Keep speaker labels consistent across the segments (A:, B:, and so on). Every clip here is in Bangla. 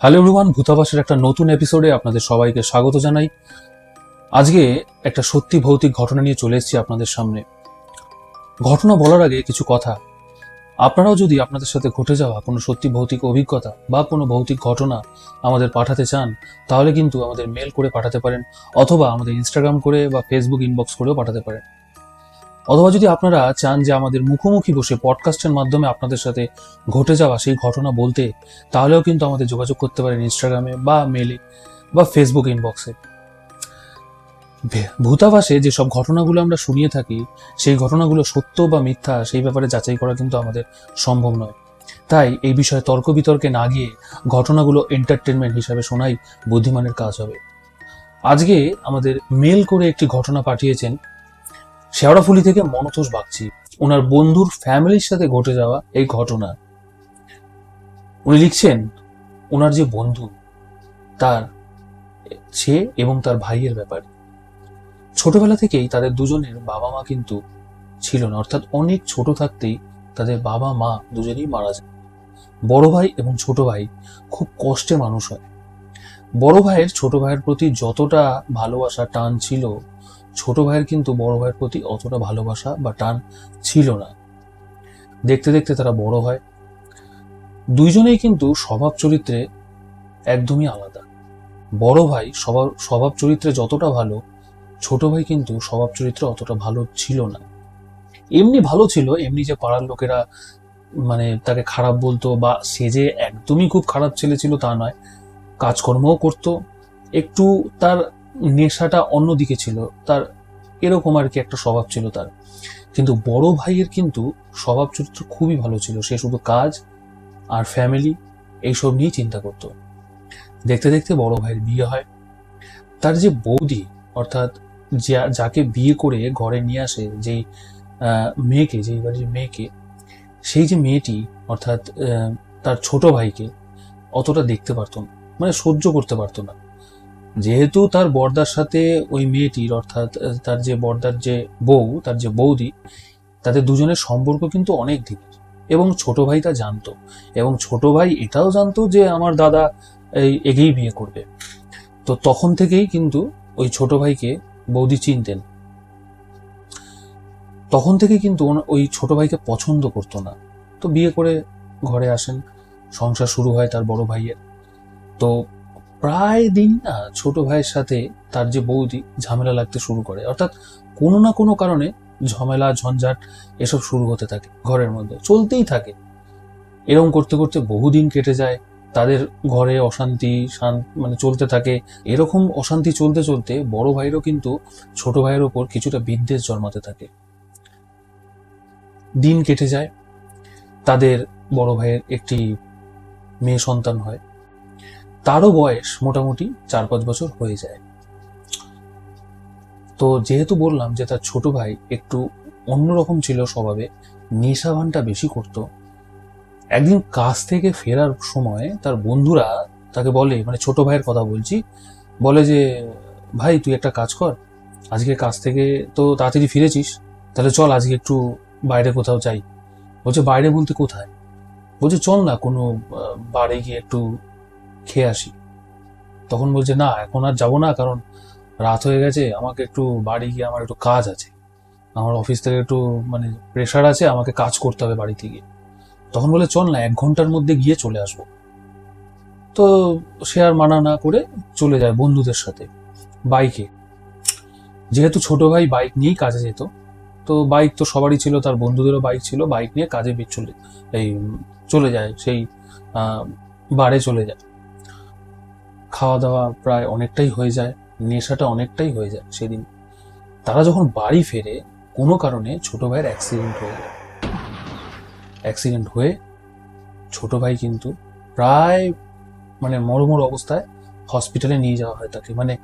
A: হ্যালো এভরিওয়ান ভূতাবাসের একটা নতুন এপিসোডে আপনাদের সবাইকে স্বাগত জানাই। আজকে একটা সত্যি ভৌতিক ঘটনা নিয়ে চলে এসেছি আপনাদের সামনে। ঘটনা বলার আগে কিছু কথা। আপনারাও যদি আপনাদের সাথে ঘটে যাওয়া কোনো সত্যি ভৌতিক অভিজ্ঞতা বা কোনো ভৌতিক ঘটনা আমাদের পাঠাতে চান, তাহলে কিন্তু আমাদের মেল করে পাঠাতে পারেন, অথবা আমাদের ইনস্টাগ্রাম করে বা ফেসবুক ইনবক্স করেও পাঠাতে পারেন। অথবা যদি আপনারা চান যে আমাদের মুখোমুখি বসে পডকাস্টের মাধ্যমে আপনাদের সাথে ঘটে যাওয়া সেই ঘটনা বলতে, তাহলেও কিন্তু আমাদের যোগাযোগ করতে পারেন ইনস্টাগ্রামে বা মেলে বা ফেসবুক ইনবক্সে ভূতাভাসে যেসব ঘটনাগুলো আমরা শুনিয়ে থাকি, সেই ঘটনাগুলো সত্য বা মিথ্যা সেই ব্যাপারে যাচাই করা কিন্তু আমাদের সম্ভব নয়। তাই এই বিষয়ে তর্ক বিতর্কে না গিয়ে ঘটনাগুলো এন্টারটেনমেন্ট হিসাবে শোনাই বুদ্ধিমানের কাজ হবে। আজকে আমাদের মেল করে একটি ঘটনা পাঠিয়েছেন শেওড়াফুলি থেকে মনতোষ বাগচি, ওনার বন্ধুর ফ্যামিলির সাথে ঘটে যাওয়া এই ঘটনা। উনি লিখছেন, ওনার যে বন্ধু, তার, সে এবং তার ভাইয়ের ব্যাপারে। ছোটবেলা থেকেই তাদের দুজনের বাবা মা কিন্তু ছিল না, অর্থাৎ অনেক ছোট থাকতেই তাদের বাবা মা দুজনেই মারা যায়। বড় ভাই এবং ছোট ভাই খুব কষ্টে মানুষ হয়। বড় ভাইয়ের ছোট ভাইয়ের প্রতি যতটা ভালোবাসা, টান ছিল ছোট ভাইয়ের কিন্তু বড় ভাইয়ের প্রতি অতটা ভালোবাসা বা টান ছিল না। দেখতে দেখতে তারা বড় হয়। দুইজনেই কিন্তু স্বভাব চরিত্রে একদমই আলাদা। বড় ভাই স্বভাব স্বভাব চরিত্রে যতটা ভালো, ছোট ভাই কিন্তু স্বভাব চরিত্রে অতটা ভালো ছিল না। এমনি ভালো ছিল, এমনি যে পাড়ার লোকেরা মানে তাকে খারাপ বলতো বা সে যে একদমই খুব খারাপ ছেলে ছিল তা নয়। কাজকর্মও করতো। একটু তার নেশাটা অন্যদিকে ছিল। তার এরকম আর কি একটা স্বভাব ছিল তার। কিন্তু বড় ভাইয়ের কিন্তু স্বভাব চরিত্র খুবই ভালো ছিল। সে শুধু কাজ আর ফ্যামিলি এইসব নিয়েই চিন্তা করত। দেখতে দেখতে বড় ভাইয়ের বিয়ে হয়। তার যে বৌদি, অর্থাৎ যাকে বিয়ে করে ঘরে নিয়ে আসে যেই মেয়েকে, যেই বাড়ির মেয়েকে, সেই যে মেয়েটি, অর্থাৎ তার ছোট ভাইকে অতটা দেখতে পারতো না। মানে সহ্য করতে পারতো না। যেহেতু তার বর্দার সাথে ওই মেয়েটির, অর্থাৎ তার যে বর্দার যে বউ, তার যে বৌদি তাদের দুজনের সম্পর্ক কিন্তু অনেক দিনের এবং ছোট ভাই তা জানতো। এবং ছোট ভাই এটাও জানতো যে আমার দাদা এই এগেই বিয়ে করবে। তো তখন থেকেই কিন্তু ওই ছোট ভাইকে বৌদি চিনতেন। তখন থেকে কিন্তু ওই ছোট ভাইকে পছন্দ করতো না। তো বিয়ে করে ঘরে আসেন। সংসার শুরু হয় তার বড় ভাইয়ের। তো প্রায় দিন না ছোট ভাইয়ের সাথে তার যে বৌদি ঝামেলা লাগতে শুরু করে। অর্থাৎ কোনো না কোনো কারণে ঝামেলা, ঝঞ্ঝাট এসব শুরু হতে থাকে ঘরের মধ্যে, চলতেই থাকে। এরকম করতে করতে বহুদিন কেটে যায়, তাদের ঘরে অশান্তি, শান- মানে চলতে থাকে। এরকম অশান্তি চলতে চলতে বড় ভাইয়েরও কিন্তু ছোট ভাইয়ের ওপর কিছুটা বিদ্বেষ জন্মাতে থাকে। দিন কেটে যায়, তাদের বড় ভাইয়ের একটি মেয়ে সন্তান হয়। তারও বয়স মোটামুটি চার পাঁচ বছর হয়ে যায়। তো যেহেতু বললাম যে তার ছোট ভাই একটু অন্যরকম ছিল স্বভাবে নেশা ভানটা বেশি করত। একদিন কাজ থেকে ফেরার সময় তার বন্ধুরা তাকে বলে মানে ছোট ভাইয়ের কথা বলছি, বলে যে, ভাই, তুই একটা কাজ কর, আজকে কাজ থেকে তো তাড়াতাড়ি ফিরেছিস, তাহলে চল আজকে একটু বাইরে কোথাও যাই। বলছে, বাইরে বলতে কোথায়? বলছে, চল না, কোনো বারে গিয়ে একটু খেয়ে আসি। তখন বলছে, না, এখন আর যাব না, কারণ রাত হয়ে গেছে, আমাকে একটু বাড়ি গিয়ে আমার একটু কাজ আছে। আমার অফিস থেকে একটু মানে প্রেশার আছে, আমাকে কাজ করতে হবে বাড়িতে গিয়ে। তখন বলে, চল না, এক ঘণ্টার মধ্যে গিয়ে চলে আসব। তো সে আর মানা না করে চলে যায় বন্ধুদের সাথে বাইকে যেহেতু ছোট ভাই বাইক নিয়েই কাজে যেত, তো বাইক তো সবারই ছিল, তার বন্ধুদেরও বাইক ছিল বাইক নিয়ে কাজে চলে, এই, চলে যায়, সেই বারে চলে যায়। খাওয়া দাওয়া প্রায় অনেকটাই হয়ে যায়, নেশাটা অনেকটাই হয়ে যায় সেদিন। তারা যখন বাড়ি ফেরে, কোনো কারণে ছোট ভাইয়ের অ্যাক্সিডেন্ট হয়ে যায়। অ্যাক্সিডেন্ট হয়ে ছোট ভাই কিন্তু প্রায় মানে মরমর অবস্থায় হসপিটালে নিয়ে যাওয়া হয় তাকে। মানে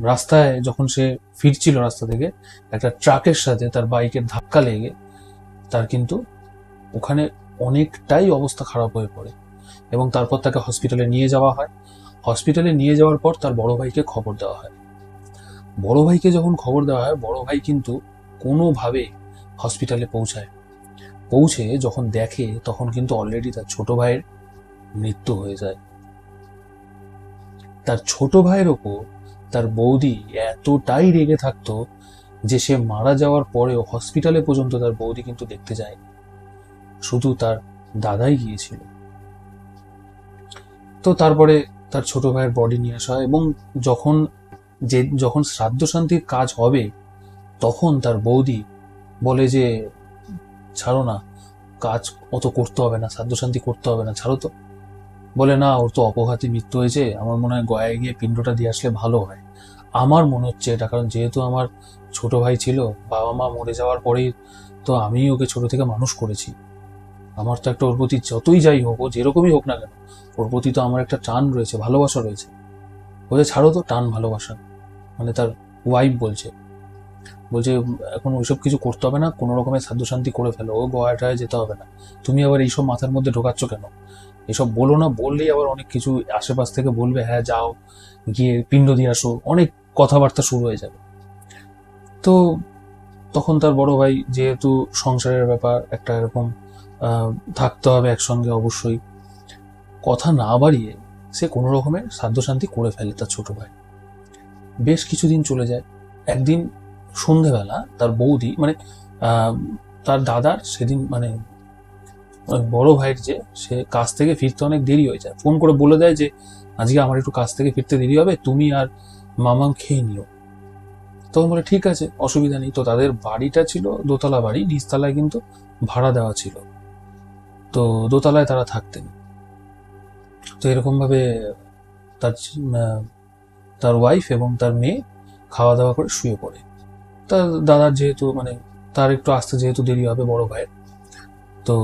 A: রাস্তায় যখন সে ফিরছিল রাস্তা থেকে, একটা ট্রাকের সাথে তার বাইকের ধাক্কা লেগে তার কিন্তু ওখানে অনেকটাই অবস্থা খারাপ হয়ে পড়ে এবং তারপর তাকে হসপিটালে নিয়ে যাওয়া হয়। হসপিটালে নিয়ে যাওয়ার পর তার বড় ভাইকে খবর দেওয়া হয়। বড় ভাইকে যখন খবর দেওয়া হয়, বড় ভাই কিন্তু কোনোভাবে হসপিটালে পৌঁছায়। পৌঁছে যখন দেখে, তখন কিন্তু অলরেডি তার ছোট ভাইয়ের মৃত্যু হয়ে যায়। তার ছোট ভাইয়ের ওপর তার বৌদি এতটাই রেগে থাকতো যে সে মারা যাওয়ার পরেও হসপিটালে পর্যন্ত তার বৌদি কিন্তু দেখতে যায় শুধু তার দাদাই গিয়েছিল। তো তারপরে তার ছোট ভাইয়ের বডি নিয়ে আসা এবং যখন যে, যখন শ্রাদ্ধ শান্তির কাজ হবে, তখন তার বৌদি বলে যে, ছাড়ো না, কাজ অত করতে হবে না শ্রাদ্ধ শান্তি করতে হবে না, ছাড়ো তো। বলে, না, ওর তো অপঘাতে মৃত্যু হয়েছে, আমার মনে হয় গয়ায় গিয়ে পিণ্ডটা দিয়ে আসলে ভালো হয়। আমার মনে হচ্ছে এটা, কারণ যেহেতু আমার ছোট ভাই ছিল বাবা মা মরে যাওয়ার পরেই তো আমি ওকে ছোট থেকে মানুষ করেছি। আমার তো একটা ওর প্রতি যতই যাই হোক, ও যেরকমই হোক না কেন, ওর প্রতি তো আমার একটা টান রয়েছে, ভালোবাসা রয়েছে। বলছে, ছাড়ো তো, টান, ভালোবাসা। মানে তার ওয়াইফ বলছে বলছে, এখন ওইসব কিছু করতে হবে না, কোনো রকমের সাধ্য শান্তি করে ফেলো, ও গোয়াটায় যেতে হবে না। তুমি আবার এইসব মাথার মধ্যে ঢোকাচ্ছ কেন? এসব বলো না, বললেই আবার অনেক কিছু আশেপাশ থেকে বলবে হ্যাঁ যাও, গিয়ে পিণ্ড দিয়ে আসো। অনেক কথাবার্তা শুরু হয়ে যাবে। তো তখন তার বড় ভাই, যেহেতু সংসারের ব্যাপার, একটা এরকম থাকতে হবে একসঙ্গে অবশ্যই। কথা না বাড়িয়ে সে কোনো রকমের সাধ্য শান্তি করে ফেলে তার ছোট ভাই। বেশ কিছুদিন চলে যায়। একদিন সন্ধেবেলা তার বৌদি মানে তার দাদার সেদিন মানে বড় ভাইয়ের যে সে কাজ থেকে ফিরতে অনেক দেরি হয়ে যায়। ফোন করে বলে দেয় যে, আজকে আমার একটু কাজ থেকে ফিরতে দেরি হবে, তুমি আর মামাম খেয়ে নিও। তখন বলে, ঠিক আছে, অসুবিধা নেই। তো তাদের বাড়িটা ছিল দোতলা বাড়ি, নিচতলায় কিন্তু ভাড়া দেওয়া ছিল। তো দোতলায় তারা থাকতেন। তো এরকমভাবে তার তার ওয়াইফ এবং তার মেয়ে খাওয়া দাওয়া করে শুয়ে পড়ে। তার দাদার যেহেতু মানে তার একটু আসতে যেহেতু দেরি হবে বড় ভাইয়ের, তো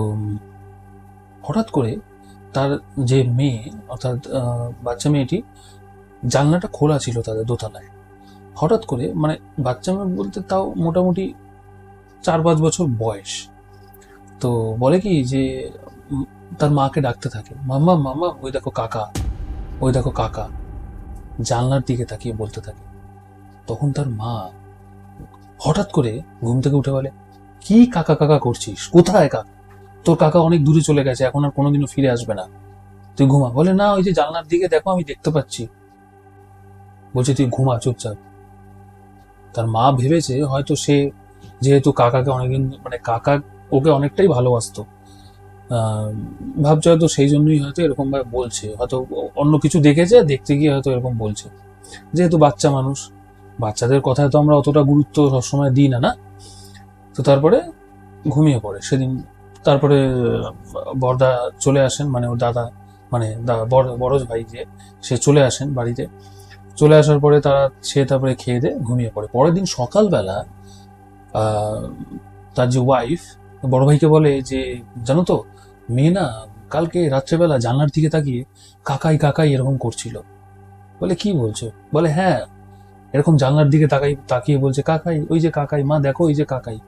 A: হঠাৎ করে তার যে মেয়ে, অর্থাৎ বাচ্চা মেয়েটি জানলাটা খোলা ছিল তাদের দোতলায়। হঠাৎ করে মানে বাচ্চা মেয়ে বলতে তাও মোটামুটি চার পাঁচ বছর বয়স। তো বলে কি যে তার মাকে ডাকতে থাকে। মাম্মা মাম্মা, ওই দেখো কাকা, ওই দেখো কাকা। জানলার দিকে তাকিয়ে বলতে থাকে। তখন তার মা হঠাৎ করে ঘুম থেকে উঠে বলে, কি কাকা কাকা করছিস? কোথায় কাকা? তোর কাকা অনেক দূরে চলে গেছে, এখন আর কোনোদিনও ফিরে আসবে না। তুই ঘুমা। বলে, না, ওই যে জানলার দিকে দেখো, আমি দেখতে পাচ্ছি। বলছে, তুই ঘুমা, চুপচাপ। তার মা ভেবেছে হয়তো সে যেহেতু কাকাকে অনেকদিন মানে কাকা ওকে অনেকটাই ভালোবাসতো। ভাবছে হয়তো সেই জন্যই হয়তো এরকম ভাবে বলছে। হয়তো অন্য কিছু দেখেছে, দেখতে গিয়ে হয়তো এরকম বলছে। যেহেতু বাচ্চা মানুষ, বাচ্চাদের কথায় তো আমরা অতটা গুরুত্ব সবসময় দিই না না? তো তারপরে ঘুমিয়ে পড়ে। সেদিন তারপরে বড়দা চলে আসেন মানে ওর দাদা মানে বড় বড় ভাই যে, সে চলে আসেন বাড়িতে। চলে আসার পরে তারা সে তারপরে খেয়ে দিয়ে ঘুমিয়ে পড়ে। পরের দিন সকালবেলা তার যে ওয়াইফ বড় ভাইকে বলে যে, জানো তো, মেয়ে না কালকে রাত্রেবেলা জানলার দিকে তাকিয়ে কাকাই কাকাই এরকম করছিল। বলে, কি বলছো? বলে হ্যাঁ এরকম জানলার দিকে তাকাই, তাকিয়ে বলছে, কাকাই, ওই যে কাকাই, মা দেখো, ওই যে কাকাই।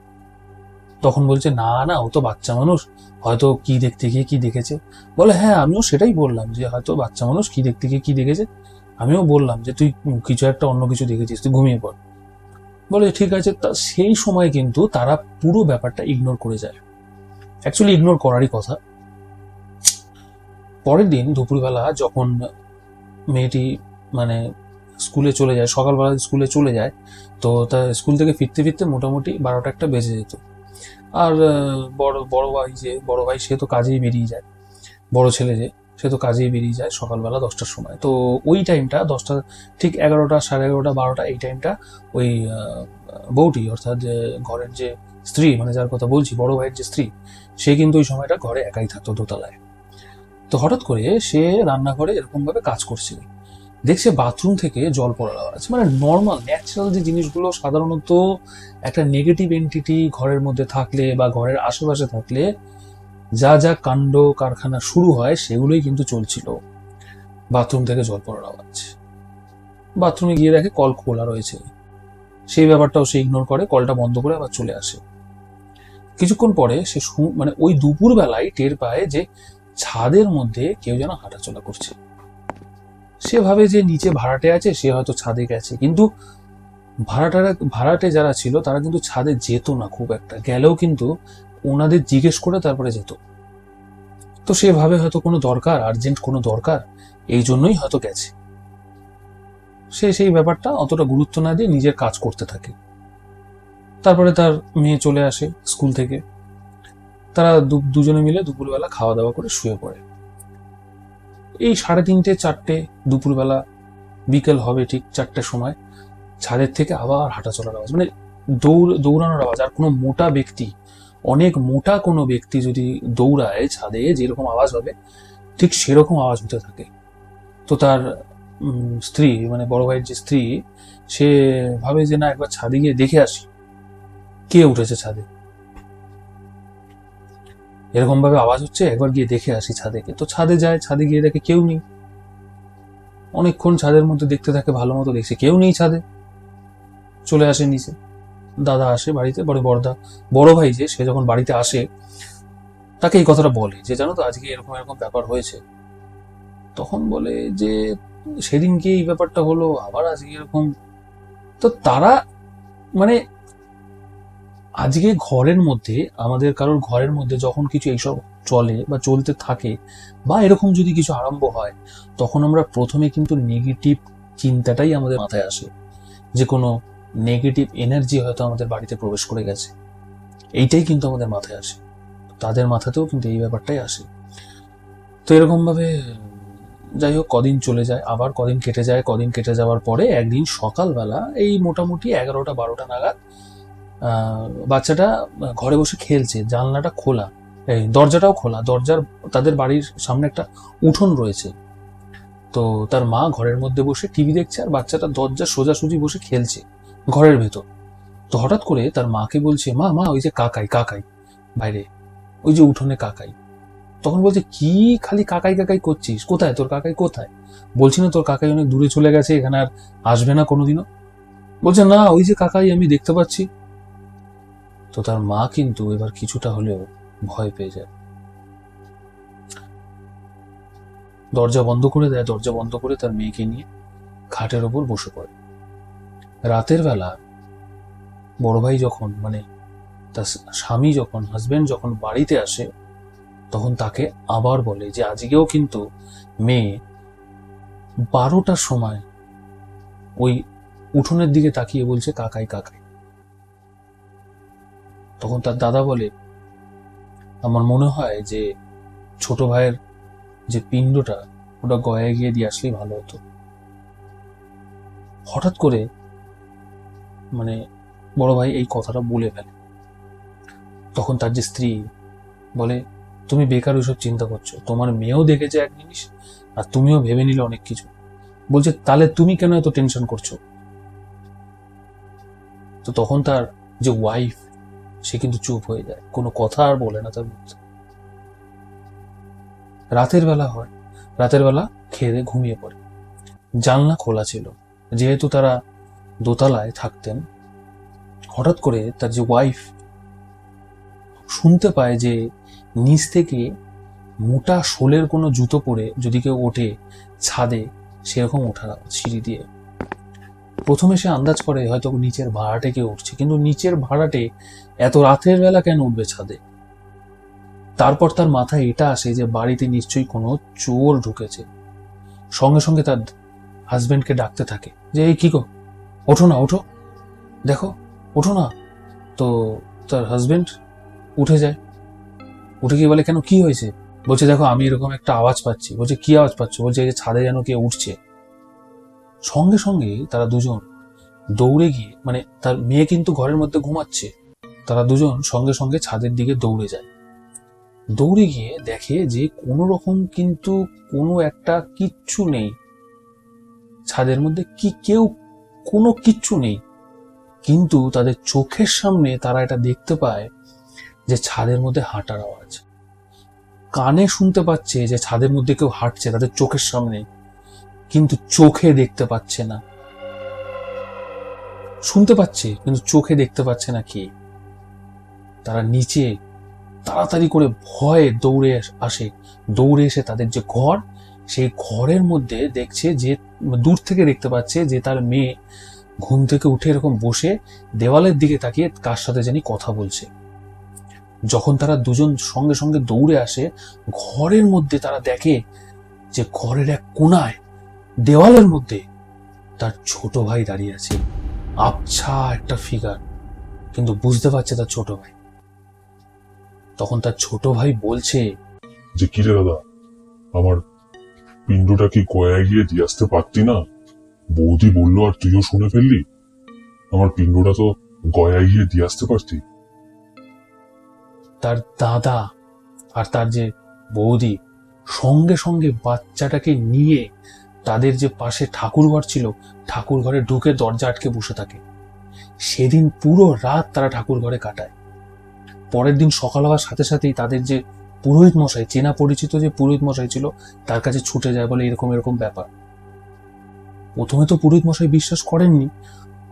A: তখন বলছে, না না, ও তো বাচ্চা মানুষ, হয়তো কি দেখতে গিয়ে কি দেখেছে। বলে হ্যাঁ আমিও সেটাই বললাম যে, হয়তো বাচ্চা মানুষ কি দেখতে গিয়ে কি দেখেছে। আমিও বললাম যে, তুই কিছু একটা অন্য কিছু দেখেছিস, তুই ঘুমিয়ে পড়। বলে, ঠিক আছে। তা সেই সময় কিন্তু তারা পুরো ব্যাপারটা ইগনোর করে যায়। অ্যাকচুয়ালি ইগনোর করারই কথা। পরের দিন দুপুরবেলা যখন মেয়েটি মানে স্কুলে চলে যায়, সকালবেলা স্কুলে চলে যায়, তো তা স্কুল থেকে ফিরতে ফিরতে মোটামুটি বারোটা একটা বেজে যেত। আর বড় বড় ভাই যে, বড় ভাই সে তো কাজেই বেরিয়ে যায়, বড় ছেলে যে। সে তো কাজেই বেরিয়ে যায় সকালবেলা দশটার সময়। তো ওই টাইমটা দশটা ঠিক এগারোটা, সাড়ে এগারোটা, বারোটা এই টাইমটা ওই বউটি অর্থাৎ যে ঘরের যে স্ত্রী মানে যার কথা বলছি, বড় ভাইয়ের যে স্ত্রী, সে কিন্তু ওই সময়টা ঘরে একাই থাকতো দোতলায়। তো হঠাৎ করে সে রান্নাঘরে এরকম ভাবে কাজ করছিল দেখছে বাথরুম থেকে জল পড়ার আওয়াজ। মানে নর্মাল ন্যাচারাল যে জিনিসগুলো সাধারণত একটা নেগেটিভ এন্টিটি ঘরের মধ্যে থাকলে বা ঘরের আশেপাশে থাকলে যা যা কাণ্ড কারখানা শুরু হয় সেগুলোই কিন্তু চলছিল। বাথরুম থেকে জল পড়ার আওয়াজ। বাথরুমে গিয়ে দেখে কল খোলা রয়েছে। সেই ব্যাপারটাও সে ইগনোর করে, কলটা বন্ধ করে আবার চলে আসে। কিছুক্ষণ পরে সে মানে ওই দুপুর বেলায় টের পায় যে ছাদের মধ্যে কেউ যেন হাঁটাচলা করছে। সে ভাবে যে নিচে ভাড়াটে আছে, সে হয়তো ছাদে গেছে। কিন্তু ভাড়াটারা, ভাড়াটে যারা ছিল, তারা কিন্তু ছাদে যেত না খুব একটা। গেলেও কিন্তু ওনাদের জিজ্ঞেস করে তারপরে যেত। তো সেভাবে হয়তো কোনো দরকার আর্জেন্ট কোনো দরকার, এই জন্যই হয়তো গেছে। সে সেই ব্যাপারটা অতটা গুরুত্ব না দিয়ে নিজের কাজ করতে থাকে। তারপরে তার মেয়ে চলে আসে স্কুল থেকে। তারা দুজনে মিলে দুপুরবেলা খাওয়া দাওয়া করে শুয়ে পড়ে। এই সাড়ে তিনটে, চারটে দুপুরবেলা, বিকেল হবে ঠিক চারটের সময়, ছাদের থেকে আবার হাঁটা চলার আওয়াজ মানে দৌড়, দৌড়ানোর আওয়াজ, আর কোনো মোটা ব্যক্তি অনেক মোটা কোনো ব্যক্তি যদি দৌড়ায় ছাদে যেরকম আওয়াজ হবে, ঠিক সেরকম আওয়াজ হতে থাকে। তো তার স্ত্রী মানে বড় ভাইয়ের যে স্ত্রী, সে ভাবে যে না, একবার ছাদে গিয়ে দেখে আসি, কে উঠেছে ছাদে। এরকম ভাবে আওয়াজ হচ্ছে, একবার গিয়ে দেখে আসি ছাদেকে তো ছাদে যায়, ছাদে গিয়ে দেখে কেউ নেই। অনেকক্ষণ ছাদের মধ্যে দেখতে থাকে, ভালো মতো দেখছে কেউ নেই ছাদে। চলে আসে নিচে। দাদা আসে বাড়িতে, বড় বড়দা, বড় ভাই যে, সে যখন বাড়িতে আসে, তাকে এই কথাটা বলে যে, জানো তো, আজকে এরকম এরকম ব্যাপার হয়েছে। তখন বলে যে, সেদিনকে এই ব্যাপারটা হলো, আবার আজকে এরকম। তো তারা মানে আজকে ঘরের মধ্যে, আমাদের কারোর ঘরের মধ্যে যখন কিছু এইসব চলে বা চলতে থাকে বা এরকম যদি কিছু আরম্ভ হয়, তখন আমরা প্রথমে কিন্তু নেগেটিভ চিন্তাটাই আমাদের মাথায় আসে। যে কোনো নেগেটিভ এনার্জি হয়তো আমাদের বাড়িতে প্রবেশ করে গেছে। এইটাই কিন্তু আমাদের মাথায় আসে। তাদের মাথাতেও কিন্তু এই ব্যাপারটাই আসে। তো এরকম ভাবে যাই হোক, কদিন চলে যায়, আবার কদিন কেটে যায়, কদিন কেটে যাওয়ার পরে একদিন সকালবেলা এই মোটামুটি এগারোটা, বারোটা নাগাদ বাচ্চাটা ঘরে বসে খেলছে, জানলাটা খোলা, এই দরজাটাও খোলা, দরজার, তাদের বাড়ির সামনে একটা উঠোন রয়েছে। তো তার মা ঘরের মধ্যে বসে টিভি দেখছে আর বাচ্চাটা দরজা সোজাসুজি বসে খেলছে। ঘরের ভেতর। তো হঠাৎ করে তার মাকে বলছে, মা মা, ওই যে কাকাই কাকাই। বাইরে, ওই যে উঠোনে কাকাই। তখন বলছে, কি খালি কাকাই কাকাই করছিস? কোথায়? তোর কাকাই কোথায়? বলছি, না, তোর কাকাই অনেক দূরে চলে গেছে, এখানে আর আসবে না কোনোদিনও। বলছে, না, ওই যে কাকাই আমি দেখতে পাচ্ছি। তো তার মা কিন্তু এবার কিছুটা হলেও ভয় পেয়ে যায়। দরজা বন্ধ করে দেয়, দরজা বন্ধ করে তার মেয়েকে নিয়ে খাটের ওপর বসে পড়ে। রাতের বেলা বড় ভাই যখন মানে তার স্বামী যখন হাজবেন্ড যখন বাড়িতে আসে, তখন তাকে আবার বলে যে, আজকেও কিন্তু মেয়ে বারোটার সময় ওই উঠোনের দিকে তাকিয়ে বলছে, কাকাই কাকাই তখন তার দাদা বলে, আমার মনে হয় যে ছোট ভাইয়ের যে পিণ্ডটা, ওটা গয়ায় গিয়ে দিয়ে আসলেই ভালো হতো। হঠাৎ করে মানে বড় ভাই এই কথাটা বলে ফেলে। তখন তার যে স্ত্রী বলে, তুমি বেকার ওইসব চিন্তা করছ। তোমার মেয়েও দেখেছে এক জিনিস আর তুমিও ভেবে নিলে অনেক কিছু। বলছে, তাহলে তুমি কেন এত টেনশন করছ? তো তখন তার যে ওয়াইফ সে কিন্তু চুপ হয়ে যায়। কোনো কথা আর বলে না তার মুখে রাতের বেলা হয়। রাতের বেলা খেয়ে ঘুমিয়ে পড়ে। জানলা খোলা ছিল। যেহেতু তারা দোতলায় থাকতেন, হঠাৎ করে তার যে ওয়াইফ শুনতে পায় যে নিচ থেকে মোটা শোলের কোনো জুতো পরে যদি কেউ ওঠে ছাদে, সেরকম ওঠা সিঁড়ি দিয়ে। প্রথমে সে আন্দাজ করে হয়তো নিচের ভাড়াটে কেউ উঠছে, কিন্তু নিচের ভাড়াটে এত রাতের বেলা কেন উঠবে ছাদে? তারপর তার মাথায় এটা আসে যে বাড়িতে নিশ্চয়ই কোনো চোর ঢুকেছে। সঙ্গে সঙ্গে তার হাজবেন্ডকে ডাকতে থাকে যে, এই কি গো? ওঠো না, ওঠো। দেখো, ওঠো না। তো তার হাজবেন্ড উঠে যায়। উঠে গিয়ে বলে, কেন, কি হয়েছে? বলছে, দেখো, আমি এরকম একটা আওয়াজ পাচ্ছি। বলছে, কি আওয়াজ পাচ্ছ? বলছে যে ছাদে যেন কে উঠছে। সঙ্গে সঙ্গে তারা দুজন দৌড়ে গিয়ে মানে তার মেয়ে কিন্তু ঘরের মধ্যে ঘুমাচ্ছে। তারা দুজন সঙ্গে সঙ্গে ছাদের দিকে দৌড়ে যায়। দৌড়ে গিয়ে দেখে যে কোনো রকম কিন্তু কোনো একটা কিচ্ছু নেই। ছাদের মধ্যে কি কেউ কোনো কিচ্ছু নেই। কিন্তু তাদের চোখের সামনে তারা এটা দেখতে পায় যে ছাদের মধ্যে হাঁটার আওয়াজ। কানে শুনতে পাচ্ছে যে ছাদের মধ্যে কেউ হাঁটছে, তাদের চোখের সামনে। কিন্তু চোখে দেখতে পাচ্ছে না। শুনতে পাচ্ছে, কিন্তু চোখে দেখতে পাচ্ছে না কে। তারা নিচে তাড়াতাড়ি করে ভয়ে দৌড়ে আসে। দৌড়ে এসে তাদের যে ঘর সেই ঘরের মধ্যে দেখছে যে, দূর থেকে দেখতে পাচ্ছে যে তার মেয়ে ঘুম থেকে উঠে এরকম বসে দেওয়ালের দিকে তাকিয়ে কার সাথে জানি কথা বলছে। যখন তারা দুজন সঙ্গে সঙ্গে দৌড়ে আসে, ঘরের মধ্যে তারা দেখে যে ঘরের এক কোনায় দেওয়ালের মধ্যে তার ছোট ভাই দাঁড়িয়ে আছে। আবছা একটা ফিগার কিন্তু বুঝতে পারছে তার ছোট ভাই। তখন তার ছোট ভাই বলছে,
B: যে, কি রে দাদা? আমার পিণ্ডটা কি গয়ায় গিয়ে দিয়ে আসতে পারতি না? বৌদি বলল, আর তুইও শুনে ফেললি? আমার পিণ্ডটা তো গয়ায় গিয়ে দিয়ে আসতে পারতি।
A: তার দাদা আর তার যে বৌদি সঙ্গে সঙ্গে বাচ্চাটাকে নিয়ে তাদের যে পাশে ঠাকুর ঘর ছিল ঠাকুর ঘরে ঢুকে দরজা আটকে বসে থাকে। সেদিন পুরো রাত তারা ঠাকুর ঘরে কাটায়। পরের দিন সকাল হওয়ার সাথে সাথেই তাদের যে পুরোহিত মশাই, চেনা পরিচিত যে পুরোহিত মশাই ছিল, তার কাছে ছুটে যায় বলে এরকম এরকম ব্যাপার। প্রথমে তো পুরোহিত মশাই বিশ্বাস করেননি,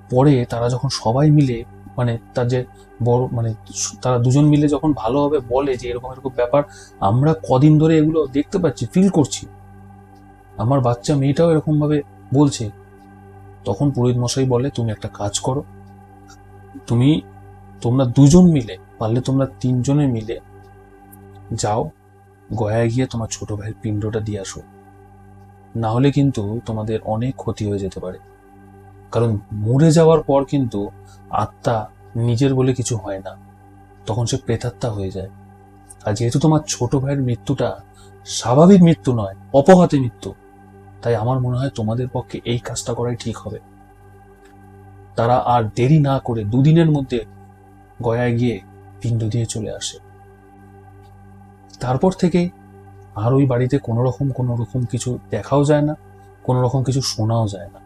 A: পরে তারা যখন সবাই মিলে মানে তার যে বড় মানে তারা দুজন মিলে যখন ভালোভাবে বলে যে এরকম এরকম ব্যাপার, আমরা কদিন ধরে এগুলো দেখতে পাচ্ছি ফিল করছি। আমার বাচ্চা মেয়েটাও এরকম ভাবে বলছে, তখন পুরোহিত মশাই বলে, তুমি একটা কাজ করো। তুমি, তোমরা দুজন মিলে, পারলে তোমরা তিনজনে মিলে যাও, গয়ায় গিয়ে তোমার ছোট ভাইয়ের পিণ্ডটা দিয়ে আসো। না হলে কিন্তু তোমাদের অনেক ক্ষতি হয়ে যেতে পারে। কারণ মরে যাওয়ার পর কিন্তু আত্মা নিজের বলে কিছু হয় না। তখন সে প্রেতাত্মা হয়ে যায়। আর যেহেতু তোমার ছোট ভাইয়ের মৃত্যুটা স্বাভাবিক মৃত্যু নয়, অপঘাতে মৃত্যু, তাই আমার মনে হয় তোমাদের পক্ষে এই কাজটা করাই ঠিক হবে। তারা আর দেরি না করে দুদিনের মধ্যে গয়ায় গিয়ে পিণ্ড দিয়ে চলে আসে। তারপর থেকে আর ওই বাড়িতে কোনো রকম কোনো রকম কিছু দেখাও যায় না কোনো রকম কিছু শোনাও যায় না।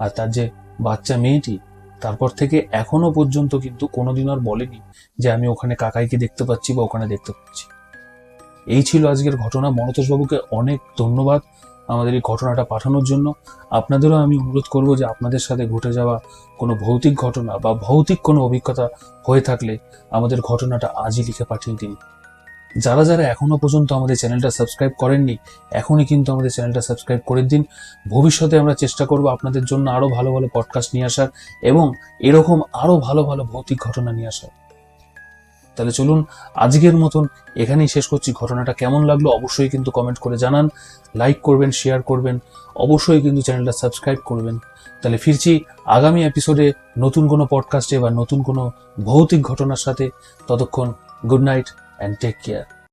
A: আর তার যে বাচ্চা মেয়েটি, তারপর থেকে এখনও পর্যন্ত কিন্তু কোনোদিন আর বলেনি যে আমি ওখানে কাকাইকে দেখতে পাচ্ছি বা ওখানে দেখতে পাচ্ছি। এই ছিল আজকের ঘটনা। মনতোষ বাবুকে অনেক ধন্যবাদ আমাদের এই ঘটনাটা পাঠানোর জন্য। আপনাদেরও আমি অনুরোধ করব যে আপনাদের সাথে ঘটে যাওয়া কোনো ভৌতিক ঘটনা বা ভৌতিক কোনো অভিজ্ঞতা হয়ে থাকলে আমাদের ঘটনাটা আজই লিখে পাঠিয়ে দিন। যারা যারা এখনও পর্যন্ত আমাদের চ্যানেলটা সাবস্ক্রাইব করেননি, এখনই কিন্তু আমাদের চ্যানেলটা সাবস্ক্রাইব করে দিন। ভবিষ্যতে আমরা চেষ্টা করব আপনাদের জন্য আরও ভালো ভালো পডকাস্ট নিয়ে আসার এবং এরকম আরও ভালো ভালো ভৌতিক ঘটনা নিয়ে আসার। তাহলে চলুন, আজকের মতন এখানেই শেষ করছি। ঘটনাটা কেমন লাগল অবশ্যই কিন্তু কমেন্ট করে জানান। লাইক করবেন শেয়ার করবেন, অবশ্যই কিন্তু চ্যানেলটা সাবস্ক্রাইব করবেন। তাহলে ফিরছি আগামী এপিসোডে নতুন কোনো পডকাস্টে বা নতুন কোনো ভৌতিক ঘটনার সাথে। ততক্ষণ good night and take care.